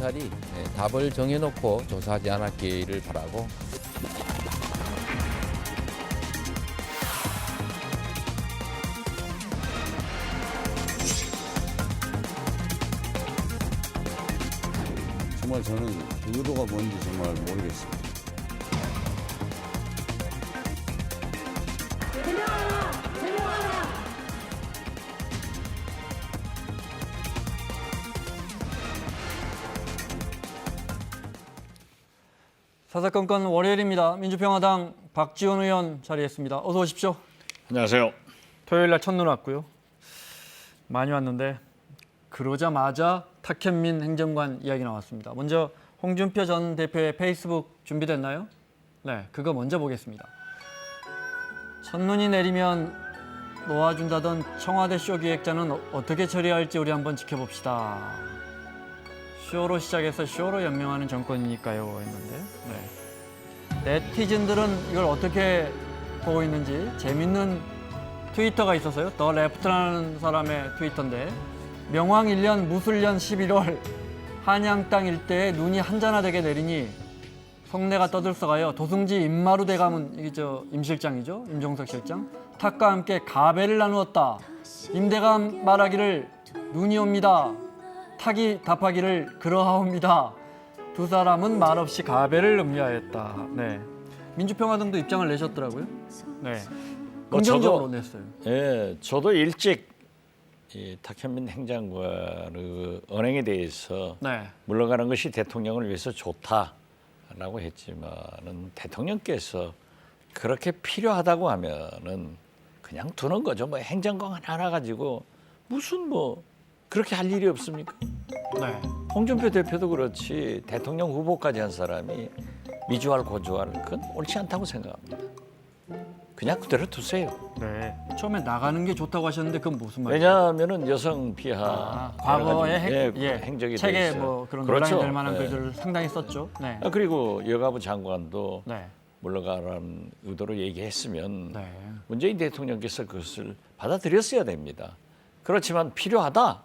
검찰이 예, 답을 정해놓고 조사하지 않았기를 바라고 정말 저는 의도가 뭔지 정말 모르겠습니다. 사사건건 월요일입니다. 민주평화당 박지원 의원 자리했습니다. 어서 오십시오. 안녕하세요. 토요일 날 첫눈 왔고요. 많이 왔는데 그러자마자 탁현민 행정관 이야기 나왔습니다. 먼저 홍준표 전 대표의 페이스북 준비됐나요? 네, 그거 먼저 보겠습니다. 첫눈이 내리면 놓아준다던 청와대 쇼 기획자는 어- 어떻게 처리할지 우리 한번 지켜봅시다. 쇼로 시작해서 쇼로 연명하는 정권이니까요 했는데 네. 네티즌들은 이걸 어떻게 보고 있는지 재밌는 트위터가 있어서요. 더 레프트라는 사람의 트위터인데 명왕 1년 무술년 11월 한양 땅 일대에 눈이 한잔하되게 내리니 성내가 떠들썩하여 도승지 임마루 대감은 이게 저 임실장이죠. 임종석 실장 탁과 함께 가배를 나누었다. 임대감 말하기를 눈이 옵니다. 탁이 답하기를 그러하옵니다. 두 사람은 말없이 가배를 음미하였다. 네. 민주평화당도 입장을 내셨더라고요. 네. 뭐 긍정적으로 저도- 냈어요. 예, 저도 일찍 이 탁현민 행장관의 그 언행에 대해서 네. 물러가는 것이 대통령을 위해서 좋다라고 했지만은 대통령께서 그렇게 필요하다고 하면은 그냥 두는 거죠. 뭐 행정관 하나 가지고 무슨 뭐 그렇게 할 일이 없습니까? 네. 홍준표 대표도 그렇지 대통령 후보까지 한 사람이 미주알 고주알 그건 옳지 않다고 생각합니다. 그냥 그대로 두세요. 네. 처음에 나가는 게 좋다고 하셨는데 그건 무슨 말이에요? 왜냐하면은 여성 비하 아, 여러 과거에 가지, 행, 예, 예, 행적이 돼 책에 있어요. 뭐 그런 그렇죠. 논란이 될 만한 예. 글들을 상당히 썼죠. 네. 아, 그리고 여가부 장관도 네. 물러가라는 의도로 얘기했으면 네. 문재인 대통령께서 그것을 받아들였어야 됩니다. 그렇지만 필요하다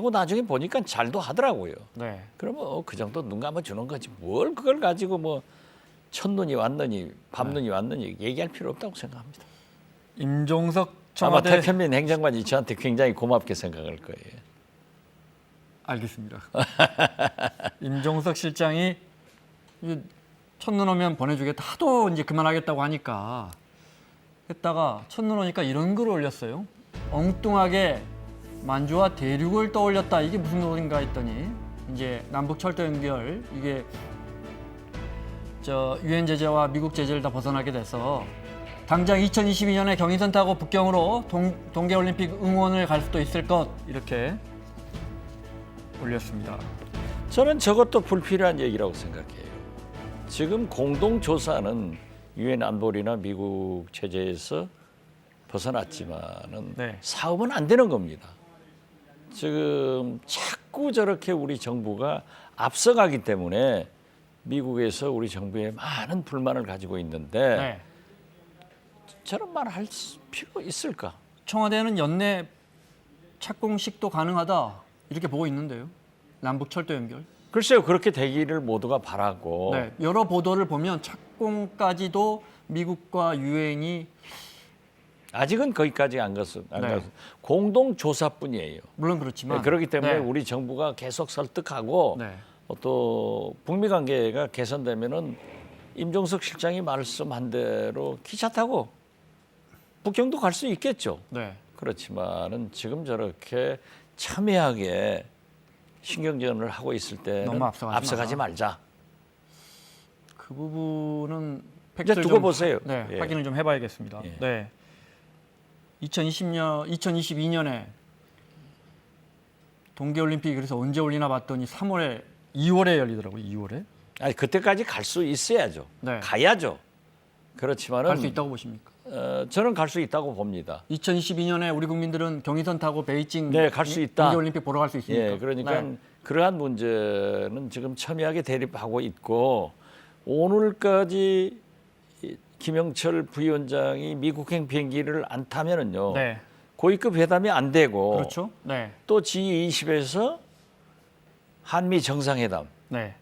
하고 나중에 보니까 잘도 하더라고요. 네. 그러면 어, 그 정도 눈 감아 주는 거지 뭘 그걸 가지고 뭐 첫눈이 왔느니 밤눈이 네. 왔느니 얘기할 필요 없다고 생각합니다. 임종석 아마 청와대 태편민 행장관이 저한테 굉장히 고맙게 생각할 거예요. 알겠습니다. 임종석 실장이 이 첫눈 오면 보내주겠다 하도 이제 그만하겠다고 하니까 했다가 첫눈 오니까 이런 글을 올렸어요. 엉뚱하게 만주와 대륙을 떠올렸다. 이게 무슨 소린가 했더니 이제 남북 철도 연결 이게 저 유엔 제재와 미국 제재를 다 벗어나게 돼서 당장 2022년에 경인선 타고 북경으로 동, 동계 올림픽 응원을 갈 수도 있을 것 이렇게 올렸습니다. 저는 저것도 불필요한 얘기라고 생각해요. 지금 공동 조사는 유엔 안보리나 미국 체제에서 벗어났지만은 네. 사업은 안 되는 겁니다. 지금 자꾸 저렇게 우리 정부가 앞서가기 때문에 미국에서 우리 정부에 많은 불만을 가지고 있는데 네. 저런 말 할 필요 있을까? 청와대는 연내 착공식도 가능하다 이렇게 보고 있는데요. 남북 철도 연결. 글쎄요 그렇게 되기를 모두가 바라고 네. 여러 보도를 보면 착공까지도 미국과 유엔이 아직은 거기까지 안 갔어. 안 네. 갔어. 공동 조사뿐이에요. 물론 그렇지만 네, 그렇기 때문에 네. 우리 정부가 계속 설득하고 네. 어, 또 북미 관계가 개선되면은 임종석 실장이 말씀한 대로 기차 타고 북경도 갈 수 있겠죠. 네. 그렇지만은 지금 저렇게 첨예하게 신경전을 하고 있을 때는 너무 앞서가지. 말자. 그 부분은 이제 두고 좀 보세요. 네, 예. 확인을 좀 해봐야겠습니다. 예. 네. 2020년, 2022년에 동계 올림픽 그래서 언제 올리나 봤더니 3월에 2월에 열리더라고요. 2월에 아니 그때까지 갈 수 있어야죠. 네. 가야죠. 그렇지만은 갈 수 있다고 보십니까? 어, 저는 갈 수 있다고 봅니다. 2022년에 우리 국민들은 경의선 타고 베이징 네, 갈 수 있다. 동계 올림픽 보러 갈 수 있습니까? 예, 그러니까 네. 그러한 문제는 지금 첨예하게 대립하고 있고 오늘까지 이 김영철 부위원장이 미국행 비행기를 안 타면은요 네. 고위급 회담이 안 되고 그렇죠. 네. 또 G20에서 한미 정상회담, 네.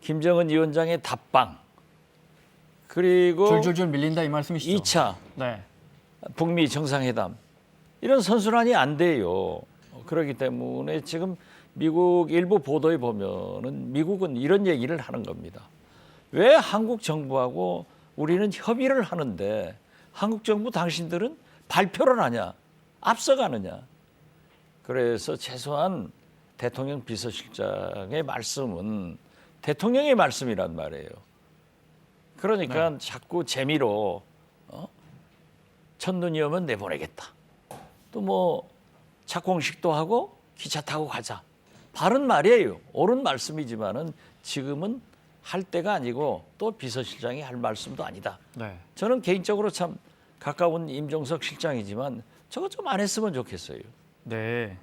김정은 위원장의 답방, 그리고 줄줄줄 밀린다 이 말씀이시죠? 2차 네. 북미 정상회담 이런 선순환이 안 돼요. 그렇기 때문에 지금 미국 일부 보도에 보면은 미국은 이런 얘기를 하는 겁니다. 왜 한국 정부하고 우리는 협의를 하는데 한국 정부 당신들은 발표를 하냐, 앞서가느냐. 그래서 최소한 대통령 비서실장의 말씀은 대통령의 말씀이란 말이에요. 그러니까 자꾸 재미로 어? 첫눈이 오면 내보내겠다. 또 뭐 착공식도 하고 기차 타고 가자. 바른 말이에요. 옳은 말씀이지만은 지금은 할 때가 아니고 또 비서실장이 할 말씀도 아니다. 네. 저는 개인적으로 참 가까운 임종석 실장이지만 저거 좀 안 했으면 좋겠어요. 네.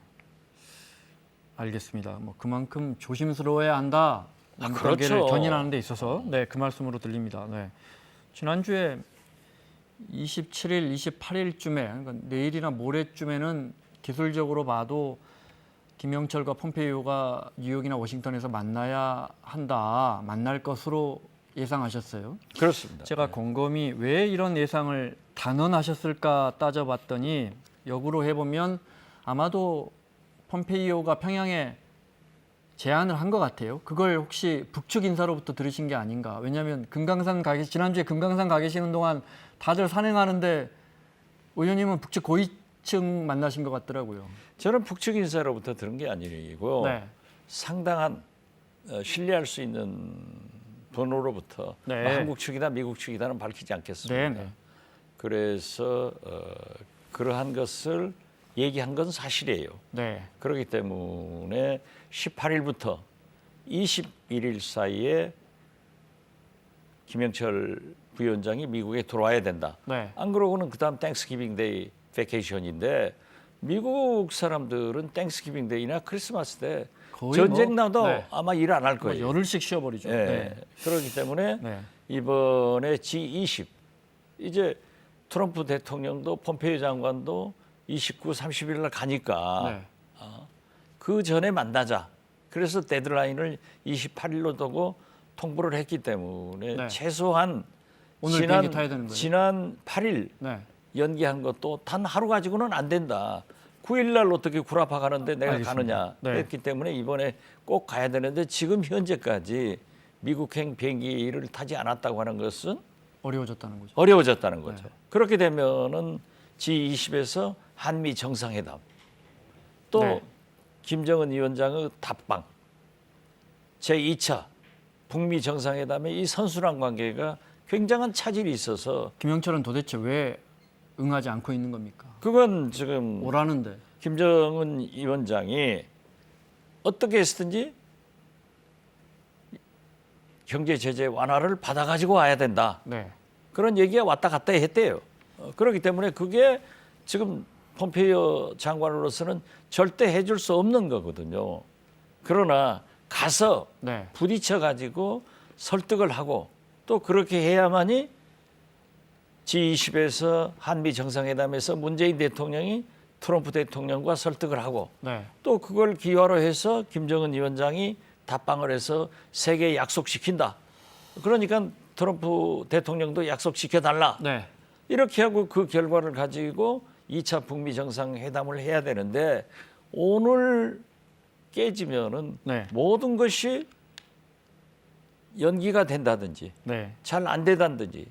알겠습니다. 뭐 그만큼 조심스러워야 한다. 아, 관계를 그렇죠. 견인하는 데 있어서 네, 그 말씀으로 들립니다. 네. 지난주에 27일, 28일쯤에 그러니까 내일이나 모레쯤에는 기술적으로 봐도 김영철과 폼페이오가 뉴욕이나 워싱턴에서 만나야 한다. 만날 것으로 예상하셨어요. 그렇습니다. 제가 곰곰이 왜 이런 예상을 단언하셨을까 따져봤더니 역으로 해보면 아마도 폼페이오가 평양에 제안을 한 것 같아요. 그걸 혹시 북측 인사로부터 들으신 게 아닌가? 왜냐하면 금강산 가 계, 지난주에 금강산 가 계시는 동안 다들 산행하는데 의원님은 북측 고위 층 만나신 것 같더라고요. 저는 북측 인사로부터 들은 게 아니고 네. 상당한 어, 신뢰할 수 있는 번호로부터 네. 뭐 한국 측이다 미국 측이다는 밝히지 않겠습니다. 네, 네. 그래서 어, 그러한 것을 얘기한 건 사실이에요. 네. 그렇기 때문에 18일부터 21일 사이에 김영철 부위원장이 미국에 들어와야 된다. 네. 안 그러고는 그다음 땡스기빙 데이 베케이션인데 미국 사람들은 땡스기빙 데이나 크리스마스 때 전쟁 뭐, 나도 네. 아마 일 안할뭐 거예요. 열흘씩 쉬어버리죠. 예. 네. 그렇기 때문에 네. 이번에 G20 이제 트럼프 대통령도 폼페이오 장관도 29, 30일 날 가니까 네. 그 전에 만나자. 그래서 데드라인을 28일로 두고 통보를 했기 때문에 네. 최소한 지난? 지난 8일 네. 연기한 것도 단 하루 가지고는 안 된다. 9일 날 어떻게 구라파 가는데 내가 알겠습니다. 가느냐 네. 그랬기 때문에 이번에 꼭 가야 되는데 지금 현재까지 미국행 비행기를 타지 않았다고 하는 것은 어려워졌다는 거죠. 어려워졌다는 거죠. 네. 그렇게 되면은 G20에서 한미 정상회담 또 네. 김정은 위원장의 답방 제 2차 북미 정상회담의 이 선순환 관계가 굉장한 차질이 있어서 김영철은 도대체 왜 응하지 않고 있는 겁니까? 그건 지금 오라는데. 김정은 위원장이 어떻게 했든지 경제 제재 완화를 받아 가지고 와야 된다. 네. 그런 얘기가 왔다 갔다 했대요. 어, 그렇기 때문에 그게 지금 폼페이오 장관으로서는 절대 해줄 수 없는 거거든요. 그러나 가서 네. 부딪혀 가지고 설득을 하고 또 그렇게 해야만이 G20에서 한미 정상회담에서 문재인 대통령이 트럼프 대통령과 설득을 하고 네. 또 그걸 기화로 해서 김정은 위원장이 답방을 해서 세계에 약속시킨다. 그러니까 트럼프 대통령도 약속시켜 달라. 네. 이렇게 하고 그 결과를 가지고 2차 북미 정상회담을 해야 되는데 오늘 깨지면은 네. 모든 것이 연기가 된다든지 네. 잘안 되다든지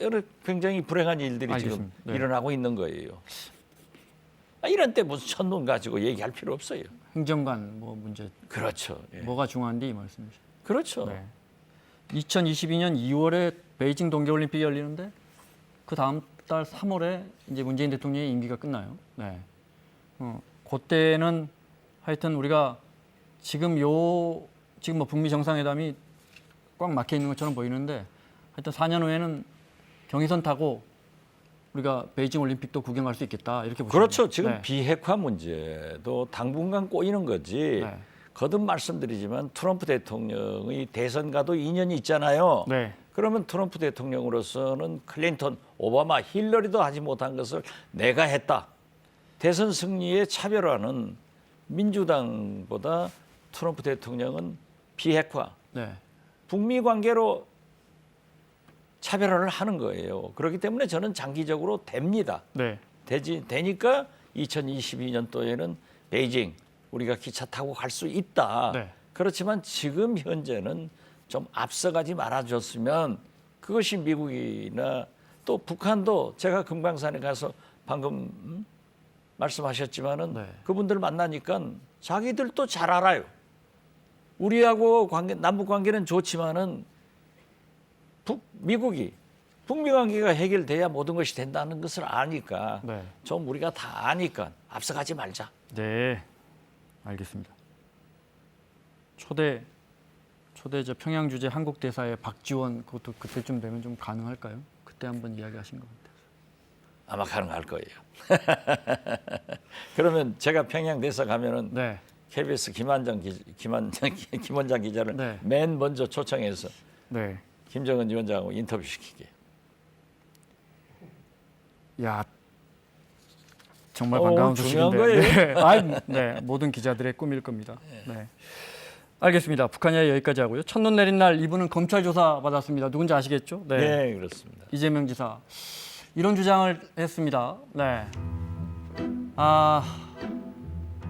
여러 굉장히 불행한 일들이 지금 알겠습니다. 네. 일어나고 있는 거예요. 아, 이런 때 무슨 첫눈 가지고 얘기할 필요 없어요. 행정관 뭐 문제 그렇죠. 예. 뭐가 중요한데 이 말씀이죠. 그렇죠. 네. 2022년 2월에 베이징 동계올림픽이 열리는데 그 다음 달 3월에 이제 문재인 대통령의 임기가 끝나요. 네. 어, 그때는 하여튼 우리가 지금 요 지금 뭐 북미 정상회담이 꽉 막혀 있는 것처럼 보이는데 하여튼 4년 후에는 경의선 타고 우리가 베이징 올림픽도 구경할 수 있겠다 이렇게 보시면 그렇죠. 지금 네. 비핵화 문제도 당분간 꼬이는 거지. 네. 거듭 말씀드리지만 트럼프 대통령의 대선과도 인연이 있잖아요. 네. 그러면 트럼프 대통령으로서는 클린턴, 오바마, 힐러리도 하지 못한 것을 내가 했다. 대선 승리의 차별화는 민주당보다 트럼프 대통령은 비핵화, 네. 북미 관계로 차별화를 하는 거예요. 그렇기 때문에 저는 장기적으로 됩니다. 네. 되지 되니까 2022년도에는 베이징 우리가 기차 타고 갈 수 있다. 네. 그렇지만 지금 현재는 좀 앞서가지 말아줬으면 그것이 미국이나 또 북한도 제가 금강산에 가서 방금 음? 말씀하셨지만은 네. 그분들 만나니까 자기들도 잘 알아요. 우리하고 관계 남북 관계는 좋지만은 북 미국이 북미 관계가 해결돼야 모든 것이 된다는 것을 아니까 네. 좀 우리가 다 아니까 앞서가지 말자. 네. 알겠습니다. 초대 초대 저 평양 주재 한국 대사의 박지원 그것도 그때쯤 되면 좀 가능할까요? 그때 한번 이야기하신 것 같아요. 아마 가능할 거예요. 그러면 제가 평양 대사 가면은 네. KBS 김한정 기, 김한정 김원장 기자를 네. 맨 먼저 초청해서 네. 김정은 위원장하고 인터뷰 시키게. 야 정말 어, 반가운 중요한 소식인데. 네. 아이, 네. 모든 기자들의 꿈일 겁니다. 네. 알겠습니다. 북한 이야기 여기까지 하고요. 첫눈 내린 날 이분은 검찰 조사 받았습니다. 누군지 아시겠죠? 네, 그렇습니다. 이재명 지사 이런 주장을 했습니다. 네. 아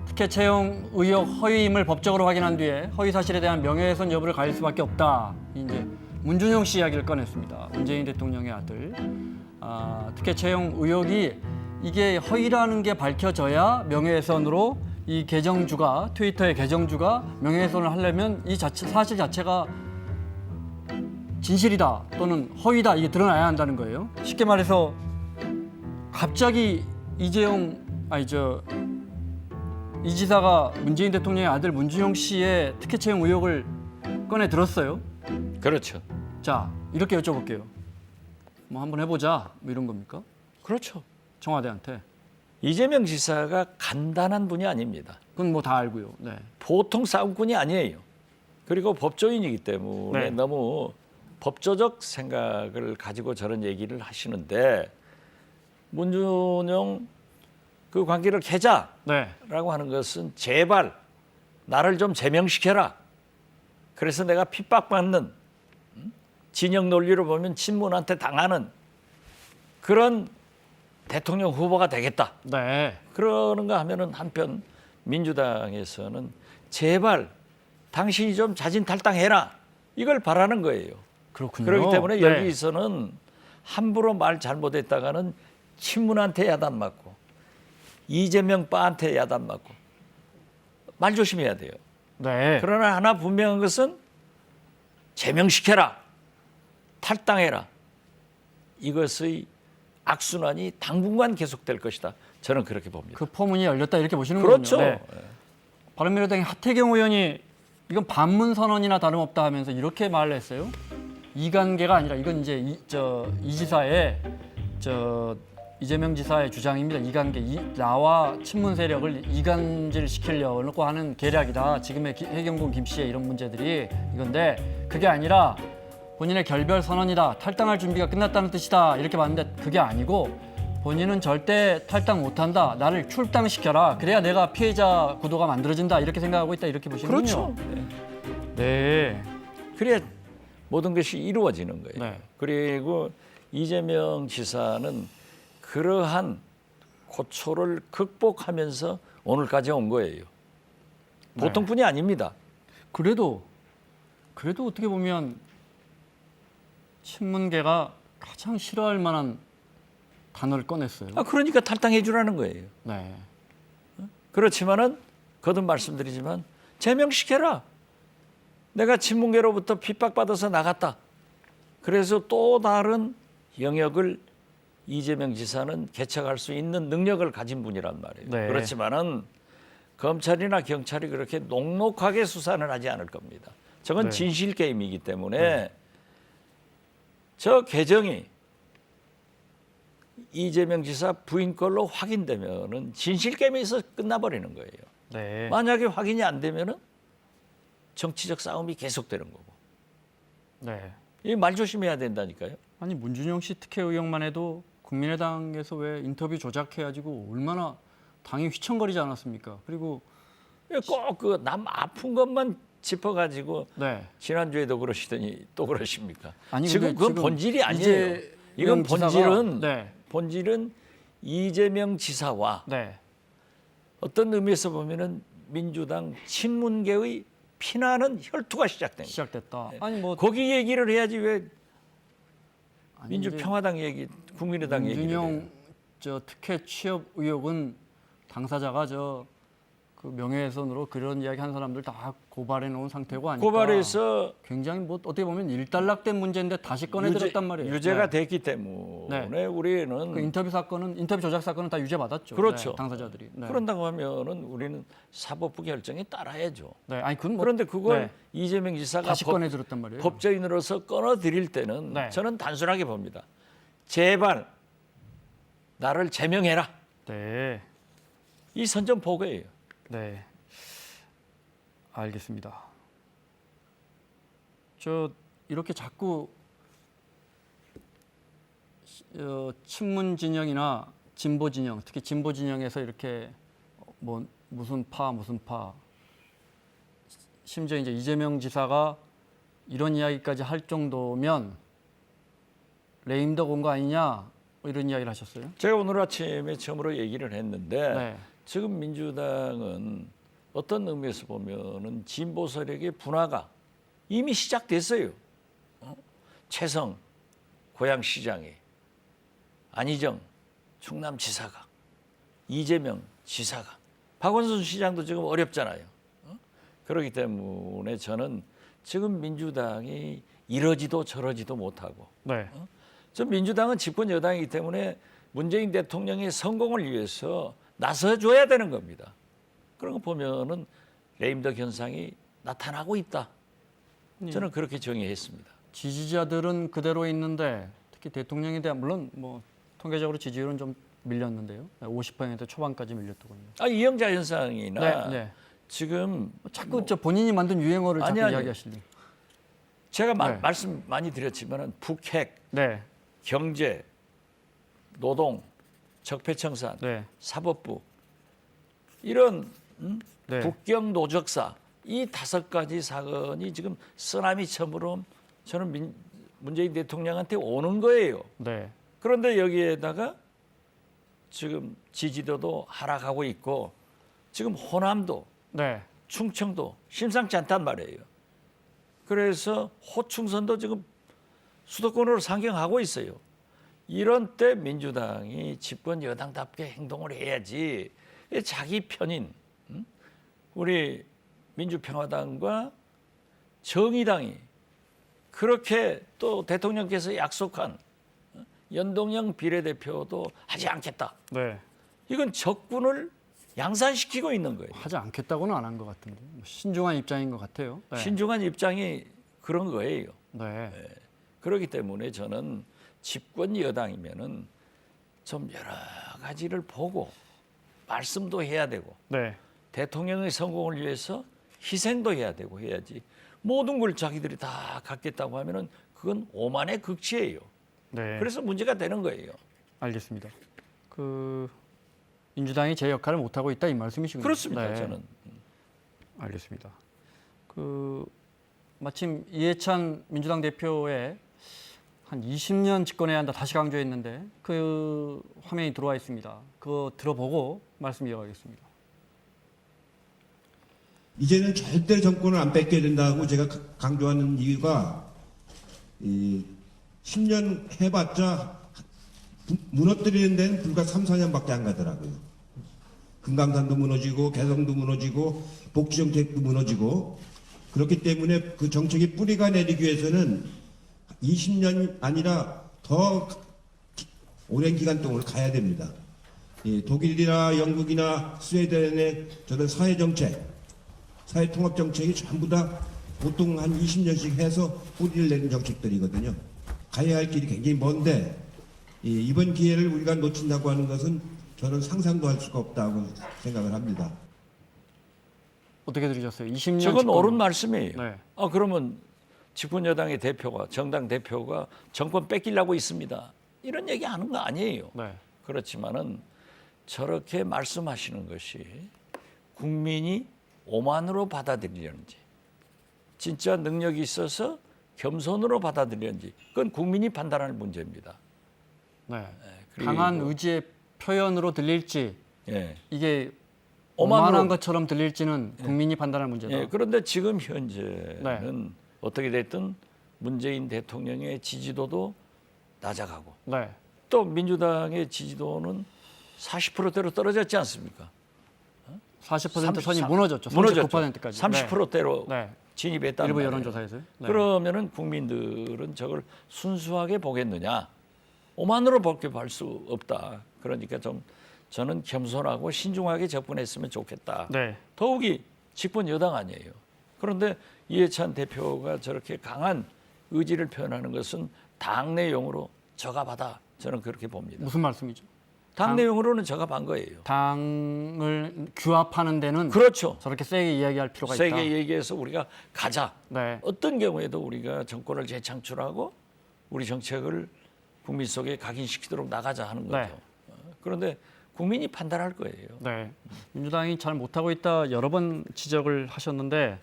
특혜 채용 의혹 허위임을 법적으로 확인한 뒤에 허위 사실에 대한 명예훼손 여부를 가릴 수밖에 없다. 이제 문준용 씨 이야기를 꺼냈습니다. 문재인 대통령의 아들. 아, 특혜 채용 의혹이 이게 허위라는 게 밝혀져야 명예훼손으로 이 계정주가 트위터의 계정주가 명예훼손을 하려면 이 자체 사실 자체가 진실이다 또는 허위다 이게 드러나야 한다는 거예요. 쉽게 말해서 갑자기 이재용 아니 저 이 지사가 문재인 대통령의 아들 문준용 씨의 특혜 채용 의혹을 꺼내 들었어요. 그렇죠. 자 이렇게 여쭤볼게요. 뭐 한번 해보자 뭐 이런 겁니까? 그렇죠. 청와대한테 이재명 지사가 간단한 분이 아닙니다. 그건 뭐 다 알고요. 네. 보통 싸움꾼이 아니에요. 그리고 법조인이기 때문에 네. 너무 법조적 생각을 가지고 저런 얘기를 하시는데 문준용 그 관계를 개자라고 네. 하는 것은 제발 나를 좀 제명시켜라. 그래서 내가 핍박받는 음? 진영 논리로 보면 친문한테 당하는 그런 대통령 후보가 되겠다. 네. 그러는가 하면은 한편 민주당에서는 제발 당신이 좀 자진 탈당해라 이걸 바라는 거예요. 그렇군요. 그렇기 때문에 네. 여기서는 함부로 말 잘못했다가는 친문한테 야단 맞고 이재명 빠한테 야단 맞고 말 조심해야 돼요. 네. 그러나 하나 분명한 것은 제명시켜라 탈당해라 이것의 악순환이 당분간 계속될 것이다. 저는 그렇게 봅니다. 그 포문이 열렸다 이렇게 보시는 그렇죠. 거군요. 네. 바른미래당의 하태경 의원이 이건 반문 선언이나 다름없다 하면서 이렇게 말을 했어요. 이관계가 아니라 이건 이제 이, 저, 이 지사의 저 이재명 지사의 주장입니다. 이관계 이, 나와 친문 세력을 이간질 시키려고 하는 계략이다. 지금의 기- 해경군 김 씨의 이런 문제들이 이건데 그게 아니라 본인의 결별 선언이다. 탈당할 준비가 끝났다는 뜻이다. 이렇게 봤는데 그게 아니고 본인은 절대 탈당 못한다. 나를 출당시켜라. 그래야 내가 피해자 구도가 만들어진다. 이렇게 생각하고 있다. 이렇게 보시는군요. 그렇죠. 네. 그래야 모든 것이 이루어지는 거예요. 네. 그리고 이재명 지사는 그러한 고초를 극복하면서 오늘까지 온 거예요. 네. 보통뿐이 아닙니다. 그래도 그래도 어떻게 보면 신문계가 가장 싫어할 만한 단어를 꺼냈어요. 아, 그러니까 탈당해 주라는 거예요. 네. 그렇지만은 거듭 말씀드리지만 제명시켜라. 내가 친문계로부터 핍박받아서 나갔다. 그래서 또 다른 영역을 이재명 지사는 개척할 수 있는 능력을 가진 분이란 말이에요. 네. 그렇지만은 검찰이나 경찰이 그렇게 녹록하게 수사는 하지 않을 겁니다. 저건 네. 진실 게임이기 때문에 저 계정이 이재명 지사 부인 걸로 확인되면은 진실 게임에서 끝나버리는 거예요. 네. 만약에 확인이 안 되면은 정치적 싸움이 계속되는 거고. 네. 이말 조심해야 된다니까요. 아니 문준용 씨 특혜 의혹만 해도 국민의당에서 왜 인터뷰 조작해가지고 얼마나 당이 휘청거리지 않았습니까? 그리고 꼭 그 남 아픈 것만 짚어가지고 네. 지난주에도 그러시더니 또 그러십니까? 아니, 지금 지금 본질이 아니에요. 이건 본질은 네. 본질은 이재명 지사와 네. 어떤 의미에서 보면은 민주당 친문계의 피나는 혈투가 시작된. 시작됐다. 아니 뭐 거기 얘기를 해야지 왜 민주평화당 얘기, 국민의당 해요. 윤준용 저 특혜 취업 의혹은 당사자가 저 그 명예훼손으로 그런 이야기 한 사람들 다 고발해 놓은 상태고 아니까 고발해서 굉장히 뭐 어떻게 보면 일단락된 문제인데 다시 꺼내 들었단 말이에요. 유죄가 네. 됐기 때문에 네. 우리는 그 인터뷰 사건은 인터뷰 조작 사건은 다 유죄 받았죠. 그렇죠. 네, 당사자들이. 네. 그런다고 하면은 우리는 사법부 결정에 따라야죠. 네. 아니 그건 뭐 그런데 그걸 네. 이재명 지사가 다시 법, 꺼내 들었단 말이에요. 법조인으로서 끊어드릴 때는 네. 저는 단순하게 봅니다. 제발 나를 제명해라. 네. 이 선전포고예요. 네. 알겠습니다. 저 이렇게 자꾸 어, 친문 진영이나 진보 진영, 특히 진보 진영에서 이렇게 뭐 무슨 파 무슨 파 심지어 이제 이재명 지사가 이런 이야기까지 할 정도면 레임덕 온 거 아니냐 뭐 이런 이야기를 하셨어요. 제가 오늘 아침에 처음으로 얘기를 했는데 네. 지금 민주당은 어떤 의미에서 보면은 진보 세력의 분화가 이미 시작됐어요. 어? 최성 고양시장이 안희정 충남지사가 이재명 지사가 박원순 시장도 지금 어렵잖아요. 어? 그렇기 때문에 저는 지금 민주당이 이러지도 저러지도 못하고 네. 저 민주당은 집권 여당이기 때문에 문재인 대통령의 성공을 위해서 나서줘야 되는 겁니다. 그런 거 보면은 레임덕 현상이 나타나고 있다. 저는 그렇게 정의했습니다. 지지자들은 그대로 있는데 특히 대통령에 대한 물론 뭐 통계적으로 지지율은 좀 밀렸는데요. 50% 초반까지 밀렸더군요. 아 이영자 현상이나 네, 네. 지금 자꾸 저 본인이 만든 유행어를 자꾸 아니, 아니. 이야기하시는. 제가 마- 네. 말씀 많이 드렸지만은 북핵, 네, 경제, 노동, 적폐청산, 네, 사법부 이런 음? 네. 북경 노적사 이 다섯 가지 사건이 지금 쓰나미처럼 저는 민, 문재인 대통령한테 오는 거예요. 네, 그런데 여기에다가 지금 지지도도 하락하고 있고 지금 호남도 네, 충청도 심상치 않단 말이에요. 그래서 호충선도 지금 수도권으로 상경하고 있어요. 이런 때 민주당이 집권 여당답게 행동을 해야지 자기 편인 음? 우리 민주평화당과 정의당이 그렇게 또 대통령께서 약속한 어? 연동형 비례대표도 하지 않겠다. 네. 이건 적군을 양산시키고 있는 거예요. 하지 않겠다고는 안 한 것 같은데 뭐 신중한 입장인 것 같아요. 네. 신중한 입장이 그런 거예요. 네. 그렇기 때문에 저는 집권 여당이면은 좀 여러 가지를 보고 말씀도 해야 되고 네. 대통령의 성공을 위해서 희생도 해야 되고 해야지 모든 걸 자기들이 다 갖겠다고 하면은 그건 오만의 극치예요. 네. 그래서 문제가 되는 거예요. 알겠습니다. 그 민주당이 제 역할을 못 하고 있다 이 말씀이시군요. 그렇습니다. 네. 저는 알겠습니다. 그 마침 이해찬 민주당 대표의 한 20년 집권해야 한다 다시 강조했는데 그 화면이 들어와 있습니다. 그거 들어보고 말씀 이어가겠습니다. 이제는 절대 정권을 안 뺏겨야 된다고 제가 가- 강조하는 이유가 이 10년 해봤자 부- 무너뜨리는 데는 불과 3, 4년밖에 안 가더라고요. 금강산도 무너지고 개성도 무너지고 복지정책도 무너지고 그렇기 때문에 그 정책이 뿌리가 내리기 위해서는 20년 아니라 더 기- 오랜 기간 동안 가야 됩니다. 예, 독일이나 영국이나 스웨덴의 저런 사회정책 사회 통합 정책이 전부 다 보통 한 20년씩 해서 뿌리를 내는 정책들이거든요. 가야 할 길이 굉장히 먼데 이- 이번 기회를 우리가 놓친다고 하는 것은 저는 상상도 할 수가 없다고 생각을 합니다. 어떻게 들으셨어요? 20년 저건. 옳은 말씀이에요. 네. 아 그러면 집권 여당의 대표가 정당 대표가 정권 뺏기려고 있습니다. 이런 얘기 하는 거 아니에요. 네. 그렇지만은 저렇게 말씀하시는 것이 국민이 오만으로 받아들이려는지 진짜 능력이 있어서 겸손으로 받아들이려는지 그건 국민이 판단할 문제입니다. 네. 그리고- 강한 의지의 표현으로 들릴지 예. 이게 오만으로- 오만한 것처럼 들릴지는 국민이 판단할 문제다. 예, 그런데 지금 현재는 어떻게 됐든 문재인 대통령의 지지도도 낮아가고 네. 또 민주당의 지지도는 40%대로 떨어졌지 않습니까? 40% 선이 33 무너졌죠. 무너졌죠. 39%까지. 30%대로 네. 진입했다는 일부 말이에요. 여론조사에서요. 네. 그러면은 국민들은 저걸 순수하게 보겠느냐? 오만으로 볼게 볼수 없다. 그러니까 좀 저는 겸손하고 신중하게 접근했으면 좋겠다. 네. 더욱이 집권 여당 아니에요. 그런데 이해찬 대표가 저렇게 강한 의지를 표현하는 것은 당내용으로 저갑하다. 저는 그렇게 봅니다. 무슨 말씀이죠? 당내용으로는 저갑한 거예요. 당을 규합하는 데는 그렇죠. 저렇게 세게 이야기할 필요가 있다. 세게 얘기해서 우리가 가자. 네. 어떤 경우에도 우리가 정권을 재창출하고 우리 정책을 국민 속에 각인시키도록 나가자 하는 거죠. 네. 어, 그런데 국민이 판단할 거예요. 네. 민주당이 잘 못하고 있다 여러 번 지적을 하셨는데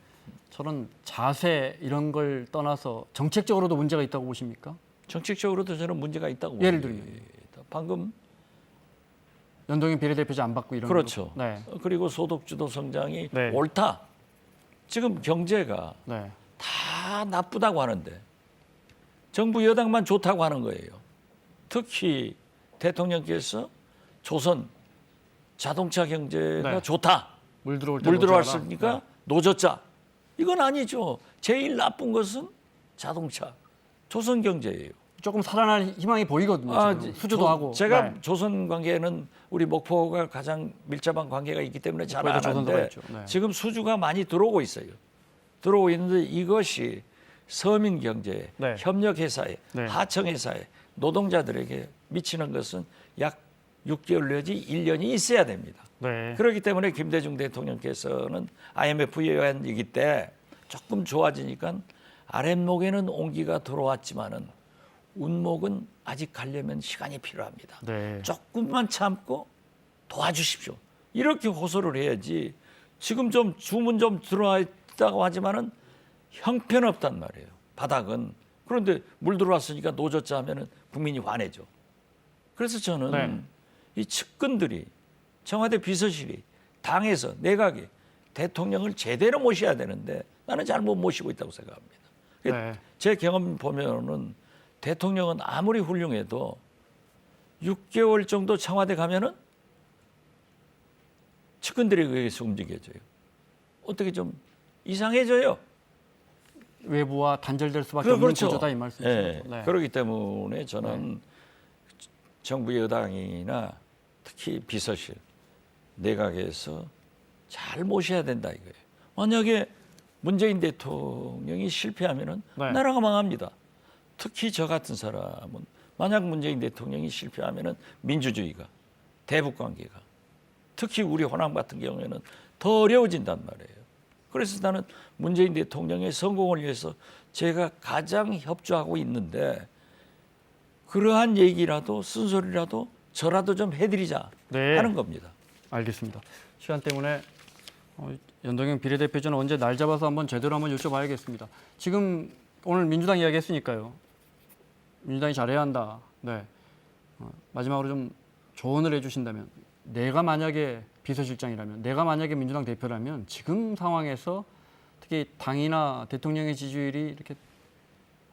저는 자세 이런 걸 떠나서 정책적으로도 문제가 있다고 보십니까? 정책적으로도 저는 문제가 있다고 예를 봅니다. 방금 연동형 비례대표제 안 받고 이런 그렇죠. 거. 네. 어, 그리고 소득주도 성장이 네. 옳다. 지금 경제가 네. 다 나쁘다고 하는데 정부 여당만 좋다고 하는 거예요. 특히 대통령께서 조선 자동차 경제가 네. 좋다. 물 들어올 때 물. 들어왔으니까 네. 노졌자. 이건 아니죠. 제일 나쁜 것은 자동차, 조선 경제예요. 조금 살아날 희망이 보이거든요. 지금. 수주도 조- 하고. 제가 네. 조선 관계는 우리 목포가 가장 밀접한 관계가 있기 때문에 잘 아는데. 네. 지금 수주가 많이 들어오고 있어요. 들어오고 있는데 이것이 서민 경제에, 네. 협력 회사에, 네. 하청 회사에 노동자들에게 미치는 것은 약 6개월 내지 1년이 있어야 됩니다. 네. 그렇기 때문에 김대중 대통령께서는 IMF 예언이기 때 조금 좋아지니까 아랫목에는 온기가 들어왔지만은 운목은 아직 가려면 시간이 필요합니다. 네. 조금만 참고 도와주십시오. 이렇게 호소를 해야지. 지금 좀 주문 좀 들어와 있다고 하지만은 형편없단 말이에요. 바닥은. 그런데 물 들어왔으니까 노졌자 하면은 국민이 화내죠. 그래서 저는 네. 이 측근들이 청와대 비서실이 당에서 내각이 대통령을 제대로 모셔야 되는데 나는 잘못 모시고 있다고 생각합니다. 네. 제 경험 보면은 대통령은 아무리 훌륭해도 6개월 정도 청와대 가면은 측근들에 의해서 움직여져요. 어떻게 좀 이상해져요. 외부와 단절될 수밖에 그- 없는 그렇죠. 구조다 이 말씀이죠. 예. 네. 그렇기 때문에 저는 정부 여당이나 특히 비서실, 내각에서 잘 모셔야 된다 이거예요. 만약에 문재인 대통령이 실패하면은 네. 나라가 망합니다. 특히 저 같은 사람은 만약 문재인 대통령이 실패하면은 민주주의가 대북 관계가 특히 우리 호남 같은 경우에는 더 어려워진단 말이에요. 그래서 나는 문재인 대통령의 성공을 위해서 제가 가장 협조하고 있는데 그러한 얘기라도 쓴소리라도 저라도 좀 해드리자 네. 하는 겁니다. 알겠습니다. 시간 때문에 어, 연동형 비례대표제는 언제 날 잡아서 한번 제대로 한번 여쭤봐야겠습니다. 지금 오늘 민주당 이야기했으니까요. 민주당이 잘해야 한다. 네. 어, 마지막으로 좀 조언을 해주신다면 내가 만약에 비서실장이라면 내가 만약에 민주당 대표라면 지금 상황에서 특히 당이나 대통령의 지지율이 이렇게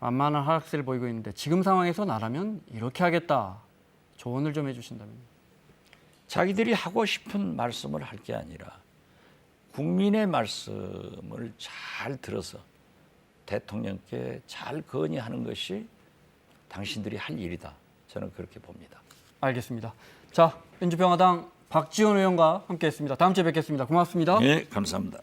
만만한 하락세를 보이고 있는데 지금 상황에서 나라면 이렇게 하겠다. 조언을 좀 해주신다면. 자기들이 하고 싶은 말씀을 할 게 아니라 국민의 말씀을 잘 들어서 대통령께 잘 건의하는 것이 당신들이 할 일이다. 저는 그렇게 봅니다. 알겠습니다. 자, 민주평화당 박지원 의원과 함께했습니다. 다음 주에 뵙겠습니다. 고맙습니다. 네, 감사합니다.